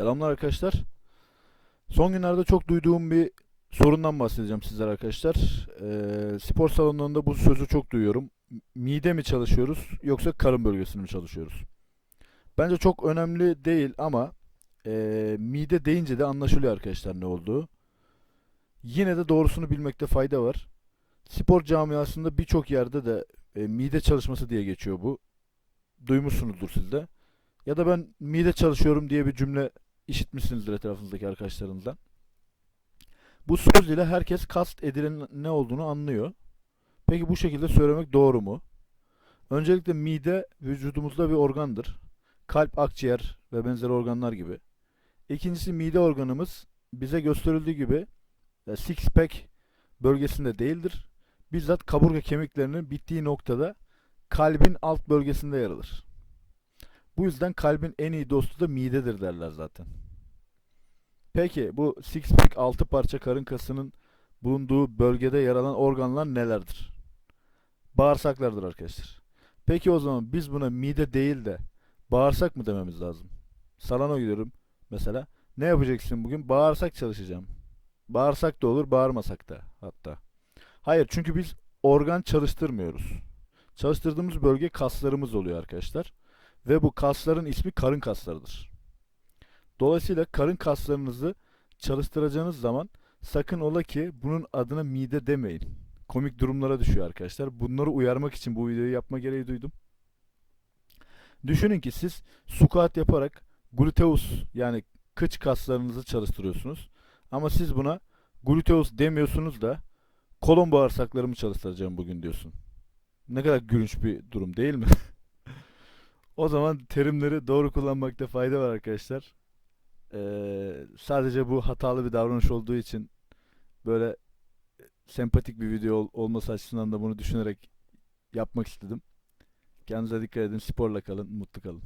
Selamlar arkadaşlar. Son günlerde çok duyduğum bir sorundan bahsedeceğim sizlere arkadaşlar. Ee, spor salonlarında bu sözü çok duyuyorum. Mide mi çalışıyoruz yoksa karın bölgesini mi çalışıyoruz? Bence çok önemli değil ama ee, mide deyince de anlaşılıyor arkadaşlar ne olduğu. Yine de doğrusunu bilmekte fayda var. Spor camiasında birçok yerde de e, mide çalışması diye geçiyor bu. Duymuşsunuzdur siz de. Ya da ben mide çalışıyorum diye bir cümle işitmişsinizdir etrafınızdaki arkadaşlarınızdan. Bu söz ile herkes kast edilen ne olduğunu anlıyor. Peki bu şekilde söylemek doğru mu? Öncelikle mide vücudumuzda bir organdır. Kalp, akciğer ve benzeri organlar gibi. İkincisi mide organımız bize gösterildiği gibi e, six pack bölgesinde değildir. Bizzat kaburga kemiklerinin bittiği noktada kalbin alt bölgesinde yer alır. Bu yüzden kalbin en iyi dostu da midedir derler zaten. Peki bu six pack 6 parça karın kasının bulunduğu bölgede yer alan organlar nelerdir? Bağırsaklardır arkadaşlar. Peki o zaman biz buna mide değil de bağırsak mı dememiz lazım? Salona gidiyorum mesela. Ne yapacaksın bugün? Bağırsak çalışacağım. Bağırsak da olur, bağırmasak da hatta. Hayır çünkü biz organ çalıştırmıyoruz. Çalıştırdığımız bölge kaslarımız oluyor arkadaşlar. Ve bu kasların ismi karın kaslarıdır. Dolayısıyla karın kaslarınızı çalıştıracağınız zaman sakın ola ki bunun adına mide demeyin. Komik durumlara düşüyor arkadaşlar. Bunları uyarmak için bu videoyu yapma gereği duydum. Düşünün ki siz squat yaparak gluteus yani kıç kaslarınızı çalıştırıyorsunuz. Ama siz buna gluteus demiyorsunuz da kolon bağırsaklarımı çalıştıracağım bugün diyorsun. Ne kadar gülünç bir durum değil mi? O zaman terimleri doğru kullanmakta fayda var arkadaşlar. Ee, sadece bu hatalı bir davranış olduğu için böyle sempatik bir video ol- olması açısından da bunu düşünerek yapmak istedim. Kendinize dikkat edin, sporla kalın, mutlu kalın.